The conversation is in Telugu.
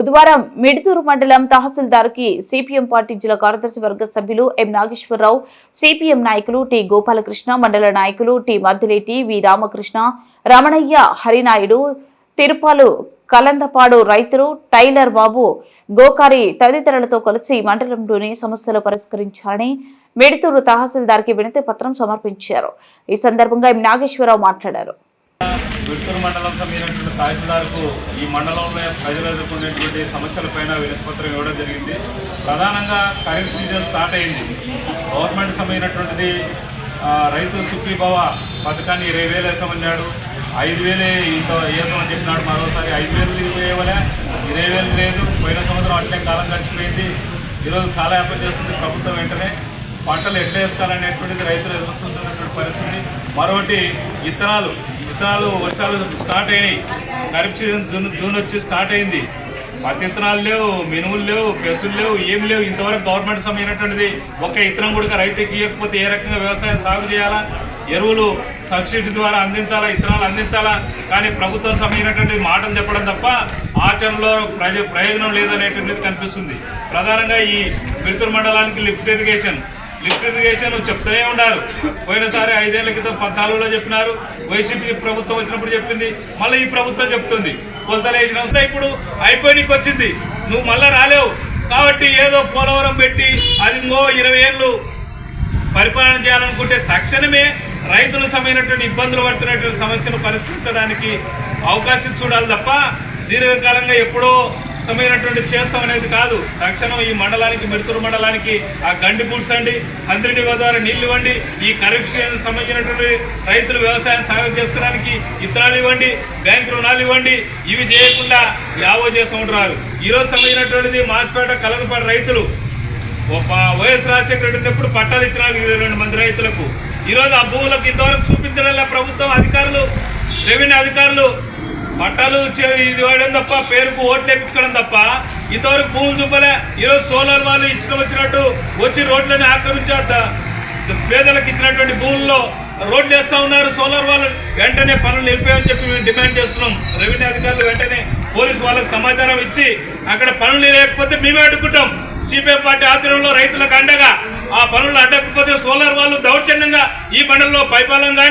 బుధవారం మిడుతూరు మండలం తహసీల్దార్కి సిపిఎం పార్టీ జిల్లా కార్యదర్శి వర్గ సభ్యులు ఎం నాగేశ్వరరావు సిపిఎం నాయకులు టి గోపాలకృష్ణ మండల నాయకులు టి మద్దిలేటి వి రామకృష్ణ రమణయ్య హరినాయుడు తిరుపాలు కలందపాడు రైతులు టైలర్ బాబు గోకారి తదితరులతో కలిసి మండలంలోని సమస్యలు పరిష్కరించాలని మేడుతూరు తహసీల్దార్కి వినతి పత్రం సమర్పించారు. ఈ సందర్భంగా ఎం నాగేశ్వరరావు మాట్లాడారు. విడుతూరు మండలం సంబంధించినటువంటి తహసీల్దార్కు ఈ మండలంలో ప్రజలు ఎదుర్కొనేటువంటి సమస్యలపైన వినతిపత్రం ఇవ్వడం జరిగింది. ప్రధానంగా ఖరీఫ్ సీజన్ స్టార్ట్ అయింది. గవర్నమెంట్ సంబంధించినటువంటిది రైతు సుఖీభవ పథకాన్ని ఇరవై వేలు వేసామన్నాడు. ఐదు వేలే ఇంత వేసామని చెప్పినాడు. మరోసారి ఐదు వేలు వేయవలే. ఇరవై వేలు లేదు. పోయిన సంవత్సరం అట్లే కాలం గడిచిపోయింది. ఈరోజు కాలయాపన చేస్తుంది ప్రభుత్వం వెంటనే. పంటలు ఎట్లా వేసుకోవాలనేటువంటిది రైతులు ఎదుర్కొంటున్నటువంటి పరిస్థితి. మరొకటి విత్తనాలు విత్తనాలు వర్షాలు స్టార్ట్ అయినాయి. ఖరీఫ్ సీజన్ జూన్ జూన్ వచ్చి స్టార్ట్ అయింది. పత్తి విత్తనాలు లేవు మినుములు లేవు పెసులు లేవు ఏం లేవు. ఇంతవరకు గవర్నమెంట్ సంబంధించినటువంటిది ఒక్క విత్తనం కూడా రైతుకి ఇవ్వకపోతే ఏ రకంగా వ్యవసాయం సాగు చేయాలా? ఎరువులు సబ్సిడీ ద్వారా అందించాలా? ఇత్తనాలు అందించాలా? కానీ ప్రభుత్వం సమయమైనటువంటి మాటలు చెప్పడం తప్ప ఆచరణలో ప్రయోజనం లేదనేటువంటిది కనిపిస్తుంది. ప్రధానంగా ఈ మిడుతూరు మండలానికి లిఫ్ట్ ఇరిగేషన్ లిఫ్ట్ ఇరిగేషన్ చెప్తూనే ఉన్నారు. పోయినసారి ఐదేళ్ళ క్రితం పద్నాలుగులో చెప్పినారు. వైసీపీ ప్రభుత్వం వచ్చినప్పుడు చెప్పింది. మళ్ళీ ఈ ప్రభుత్వం చెప్తుంది. కొలతలు ఇప్పుడు అయిపోయినకి వచ్చింది. నువ్వు మళ్ళీ రాలేవు. కాబట్టి ఏదో పోలవరం పెట్టి అది ఇంకో ఇరవై ఏళ్ళు పరిపాలన చేయాలనుకుంటే తక్షణమే రైతుల సమైనటువంటి ఇబ్బందులు పడుతున్నటువంటి సమస్యను పరిష్కరించడానికి అవకాశం చూడాలి తప్ప దీర్ఘకాలంగా ఎప్పుడో సమైనటువంటి చేస్తామనేది కాదు. తక్షణం ఈ మండలానికి మిడుతూరు మండలానికి ఆ గండి పూడ్చండి అంతరిని ద్వారా నీళ్ళు ఇవ్వండి ఈ ఖరీఫ్ సీజన్ సంబంధించినటువంటి రైతులు వ్యవసాయం సాగు చేసుకోవడానికి ఇత్తనాలు ఇవ్వండి బ్యాంకు రుణాలు ఇవ్వండి ఇవి చేయకుండా యావో చేస్తూ ఉంటున్నారు ఈరోజు సంబంధించినటువంటిది మాసిపేట కలగపాడు రైతులు. ఒక వైఎస్ రాజశేఖర రెడ్డి ఉన్నప్పుడు పట్టాలు ఇచ్చినారు ఇరవై రెండు మంది రైతులకు. ఈరోజు ఆ భూములకు ఇంతవరకు చూపించడం ప్రభుత్వం అధికారులు రెవెన్యూ అధికారులు పట్టాలు ఇచ్చే- ఇది వేయడం తప్ప పేరుకు ఓట్లు వేయించుకోవడం తప్ప ఇంతవరకు భూములు చూపలే ఈరోజు సోలార్ వాళ్ళు ఇచ్చిన వచ్చినట్టు వచ్చి రోడ్లని ఆక్రమించాట పేదలకు ఇచ్చినటువంటి భూముల్లో రోడ్లు వేస్తా ఉన్నారు సోలార్ వాళ్ళు వెంటనే పనులు నిలిపేయని చెప్పి మేము డిమాండ్ చేస్తున్నాం. రెవెన్యూ అధికారులు వెంటనే పోలీసు వాళ్ళకి సమాచారం ఇచ్చి అక్కడ పనులు లేకపోతే మేమే అడ్డుకుంటాం. సిపిఎం పార్టీ ఆధ్వర్యంలో రైతులకు అండగా ఆ పనులు అడ్డకపోతే సోలార్ వాళ్ళు దౌర్జన్యంగా ఈ పనుల్లో పైపాలం కానీ